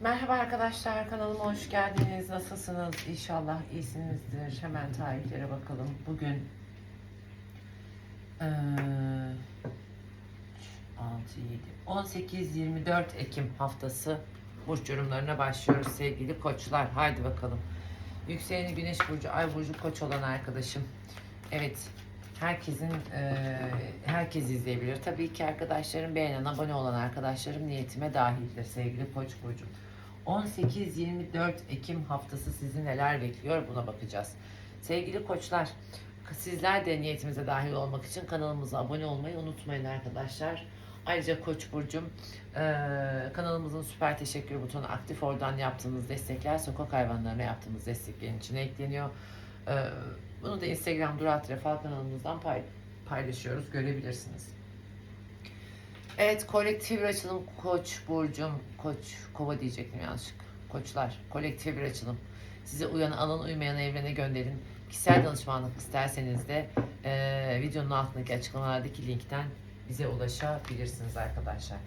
Merhaba arkadaşlar kanalıma hoş geldiniz. Nasılsınız? İnşallah iyisinizdir. Hemen tarihlere bakalım. Bugün eee 6 7 18 24 Ekim haftası burç yorumlarına başlıyoruz sevgili koçlar. Haydi bakalım. Yükseleni Güneş burcu, Ay burcu koç olan arkadaşım. Evet. Herkesin herkes izleyebilir. Tabii ki arkadaşlarım beğenen, abone olan arkadaşlarım niyetime dahildir sevgili Koç burcu. 18-24 Ekim haftası sizi neler bekliyor buna bakacağız. Sevgili koçlar, sizler de niyetimize dahil olmak için kanalımıza abone olmayı unutmayın arkadaşlar. Ayrıca Koç burcum eee, kanalımızın süper teşekkür butonu aktif oradan yaptığınız destekler sokak hayvanlarına yaptığımız desteklerin içine ekleniyor. Eee, bunu da Instagram Durat Refal kanalımızdan pay- paylaşıyoruz görebilirsiniz. Evet kolektif bir açılım koç burcum koç kova diyecektim yanlışlık koçlar kolektif bir açılım size uyanı alın uymayanı evrene gönderin kişisel danışmanlık isterseniz de eee, videonun altındaki açıklamalardaki linkten bize ulaşabilirsiniz arkadaşlar.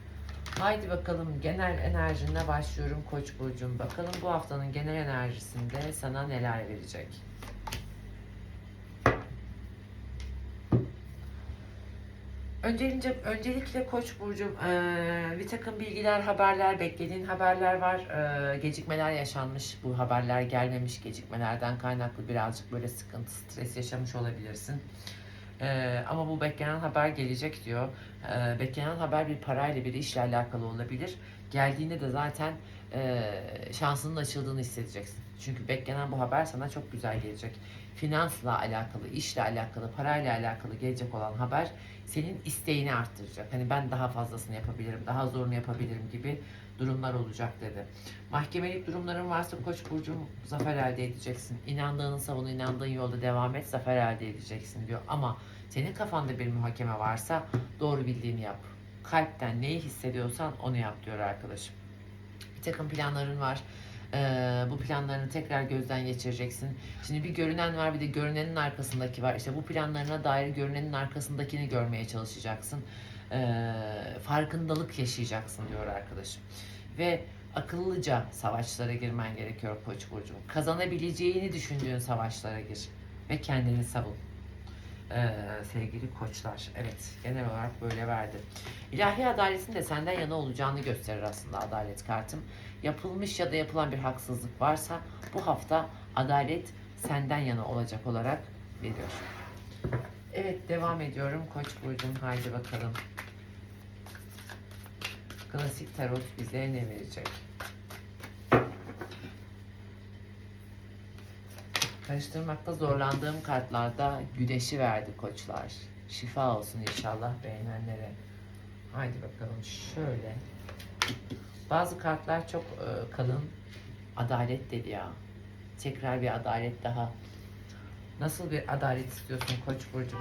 Haydi bakalım genel enerjine başlıyorum koç burcum. Bakalım bu haftanın genel enerjisinde sana neler verecek. Öncelikle, öncelikle Koç burcum eee, bir takım bilgiler, haberler, beklediğin haberler var. Eee, gecikmeler yaşanmış, bu haberler gelmemiş. Gecikmelerden kaynaklı birazcık böyle sıkıntı, stres yaşamış olabilirsin. Eee, ama bu beklenen haber gelecek diyor. Eee, beklenen haber bir parayla, bir işle alakalı olabilir. Geldiğinde de zaten eee, şansının açıldığını hissedeceksin. Çünkü beklenen bu haber sana çok güzel gelecek. Finansla alakalı, işle alakalı, parayla alakalı gelecek olan haber senin isteğini arttıracak. Hani ben daha fazlasını yapabilirim, daha zorunu yapabilirim gibi durumlar olacak dedi. Mahkemelik durumların varsa Koç burcum zafer elde edeceksin. İnandığını savun, inandığın yolda devam et, zafer elde edeceksin diyor. Ama senin kafanda bir muhakeme varsa doğru bildiğini yap. Kalpten neyi hissediyorsan onu yap diyor arkadaşım. Bir takım planların var. Ee, bu planlarını tekrar gözden geçireceksin. Şimdi bir görünen var bir de görünenin arkasındaki var. İşte bu planlarına dair görünenin arkasındakini görmeye çalışacaksın. Ee, farkındalık yaşayacaksın diyor arkadaşım. Ve akıllıca savaşlara girmen gerekiyor Koç burcu. Kazanabileceğini düşündüğün savaşlara gir ve kendini savun. Ee, sevgili koçlar. Evet genel olarak böyle verdi. İlahi adaletin de senden yana olacağını gösterir aslında adalet kartım. Yapılmış ya da yapılan bir haksızlık varsa bu hafta adalet senden yana olacak olarak veriyor. Evet devam ediyorum Koç burcum haydi bakalım. Klasik tarot bize ne verecek? Karıştırmakta zorlandığım kartlarda güneşi verdi koçlar. Şifa olsun inşallah beğenenlere. Haydi bakalım şöyle. Bazı kartlar çok e, kalın. Adalet dedi ya. Tekrar bir adalet daha. Nasıl bir adalet istiyorsun Koç burcu?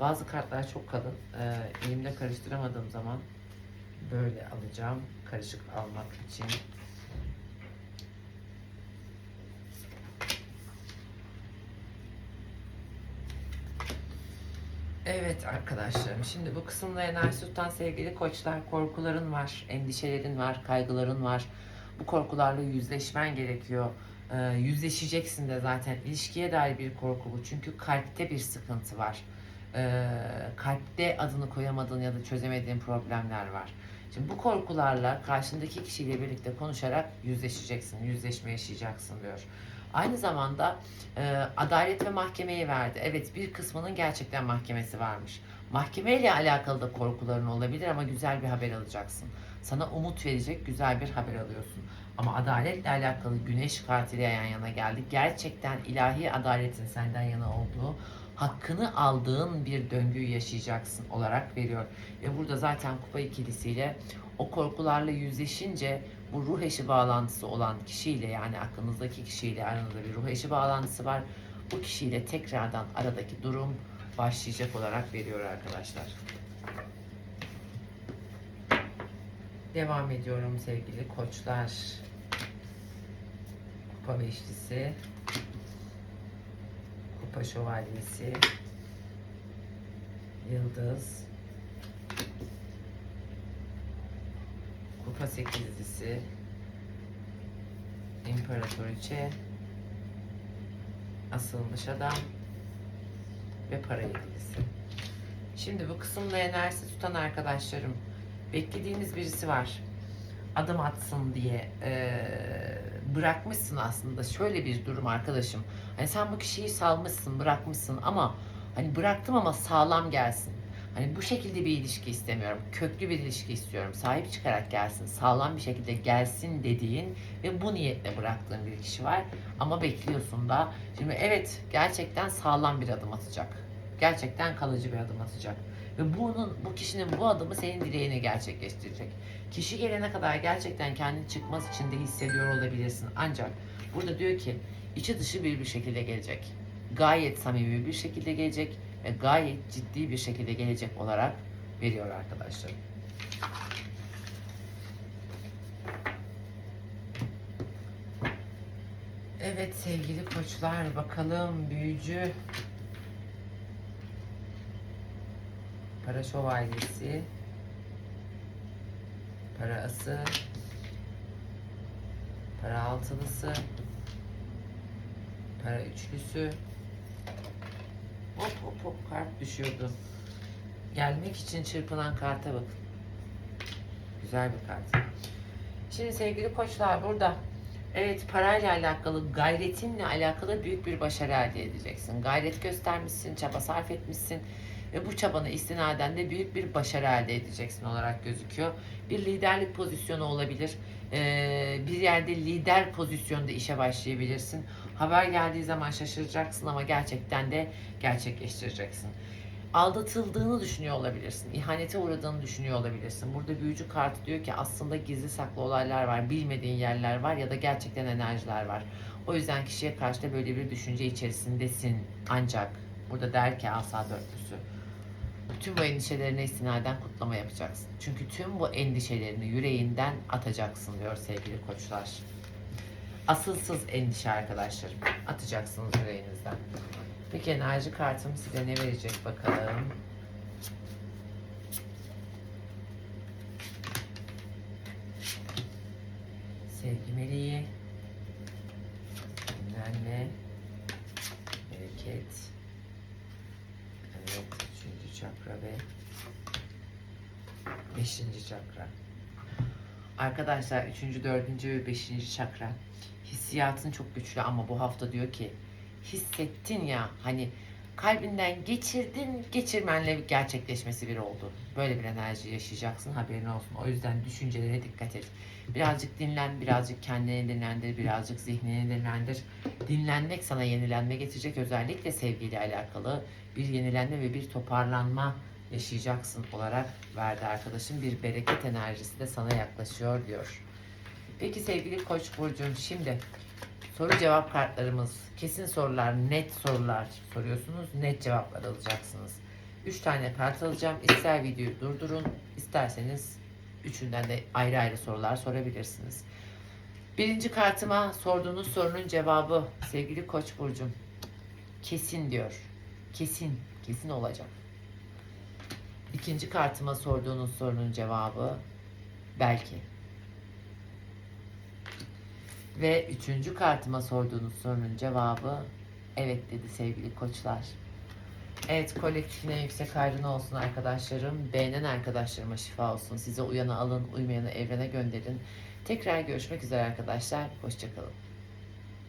Bazı kartlar çok kalın. E, elimde karıştıramadığım zaman böyle alacağım. Karışık almak için. Evet arkadaşlarım şimdi bu kısımda enerji tutan sevgili koçlar korkuların var, endişelerin var, kaygıların var. Bu korkularla yüzleşmen gerekiyor. Ee, yüzleşeceksin de zaten. İlişkiye dair bir korku bu. Çünkü kalpte bir sıkıntı var. Ee, kalpte adını koyamadığın ya da çözemediğin problemler var. Şimdi bu korkularla karşındaki kişiyle birlikte konuşarak yüzleşeceksin, yüzleşme yaşayacaksın diyor. Aynı zamanda e, adalet ve mahkemeyi verdi. Evet bir kısmının gerçekten mahkemesi varmış. Mahkemeyle alakalı da korkuların olabilir ama güzel bir haber alacaksın. Sana umut verecek güzel bir haber alıyorsun. Ama adaletle alakalı güneş kartıyla yan yana geldi. Gerçekten ilahi adaletin senden yana olduğu, hakkını aldığın bir döngüyü yaşayacaksın olarak veriyor. Ve burada zaten kupa ikilisiyle o korkularla yüzleşince bu ruh eşi bağlantısı olan kişiyle yani aklınızdaki kişiyle aranızda bir ruh eşi bağlantısı var. Bu kişiyle tekrardan aradaki durum başlayacak olarak veriyor arkadaşlar. Devam ediyorum sevgili koçlar. Kupa beşlisi. Kupa şövalyesi. Yıldız. Kupa sekizlisi. İmparatoriçe. Asılmış adam. Ve para yedilisi. Şimdi bu kısımda enerjisi tutan arkadaşlarım. Beklediğiniz birisi var. Adım atsın diye eee, bırakmışsın aslında. Şöyle bir durum arkadaşım. Hani sen bu kişiyi salmışsın, bırakmışsın ama hani bıraktım ama sağlam gelsin. Hani bu şekilde bir ilişki istemiyorum. Köklü bir ilişki istiyorum. Sahip çıkarak gelsin. Sağlam bir şekilde gelsin dediğin ve bu niyetle bıraktığın bir kişi var. Ama bekliyorsun da. Şimdi evet gerçekten sağlam bir adım atacak. Gerçekten kalıcı bir adım atacak. Ve bunun, bu kişinin bu adımı senin dileğini gerçekleştirecek. Kişi gelene kadar gerçekten kendini çıkmaz içinde hissediyor olabilirsin. Ancak burada diyor ki içi dışı bir bir şekilde gelecek. Gayet samimi bir şekilde gelecek ve gayet ciddi bir şekilde gelecek olarak veriyor arkadaşlar. Evet sevgili koçlar bakalım büyücü para şövalyesi para ası para altılısı para üçlüsü hop hop hop kart düşüyordu. Gelmek için çırpınan karta bakın. Güzel bir kart. Şimdi sevgili koçlar burada Evet parayla alakalı, gayretinle alakalı büyük bir başarı elde edeceksin. Gayret göstermişsin, çaba sarf etmişsin ve bu çabana istinaden de büyük bir başarı elde edeceksin olarak gözüküyor. Bir liderlik pozisyonu olabilir. Ee, bir yerde lider pozisyonda işe başlayabilirsin. Haber geldiği zaman şaşıracaksın ama gerçekten de gerçekleştireceksin aldatıldığını düşünüyor olabilirsin. İhanete uğradığını düşünüyor olabilirsin. Burada büyücü kartı diyor ki aslında gizli saklı olaylar var, bilmediğin yerler var ya da gerçekten enerjiler var. O yüzden kişiye karşı da böyle bir düşünce içerisindesin. Ancak burada der ki asa dörtlüsü. Tüm bu endişelerine istinaden kutlama yapacaksın. Çünkü tüm bu endişelerini yüreğinden atacaksın diyor sevgili koçlar. Asılsız endişe arkadaşlarım. Atacaksınız yüreğinizden. Peki enerji kartım size ne verecek bakalım. Sevgi meleği. Dinlenme. Bereket. Evet. Üçüncü çakra ve beşinci çakra. Arkadaşlar üçüncü, dördüncü ve beşinci çakra. Hissiyatın çok güçlü ama bu hafta diyor ki hissettin ya hani kalbinden geçirdin geçirmenle gerçekleşmesi bir oldu. Böyle bir enerji yaşayacaksın haberin olsun. O yüzden düşüncelere dikkat et. Birazcık dinlen, birazcık kendini dinlendir, birazcık zihnini dinlendir. Dinlenmek sana yenilenme getirecek özellikle sevgiyle alakalı bir yenilenme ve bir toparlanma yaşayacaksın olarak verdi arkadaşım. Bir bereket enerjisi de sana yaklaşıyor diyor. Peki sevgili Koç burcum şimdi soru cevap kartlarımız kesin sorular, net sorular soruyorsunuz. Net cevaplar alacaksınız. 3 tane kart alacağım. İster videoyu durdurun, isterseniz üçünden de ayrı ayrı sorular sorabilirsiniz. Birinci kartıma sorduğunuz sorunun cevabı sevgili Koç burcum. Kesin diyor. Kesin, kesin olacak. İkinci kartıma sorduğunuz sorunun cevabı belki. Ve üçüncü kartıma sorduğunuz sorunun cevabı evet dedi sevgili koçlar. Evet kolektifine yüksek hayrına olsun arkadaşlarım. Beğenen arkadaşlarıma şifa olsun. Size uyanı alın, uymayanı evrene gönderin. Tekrar görüşmek üzere arkadaşlar. Hoşçakalın.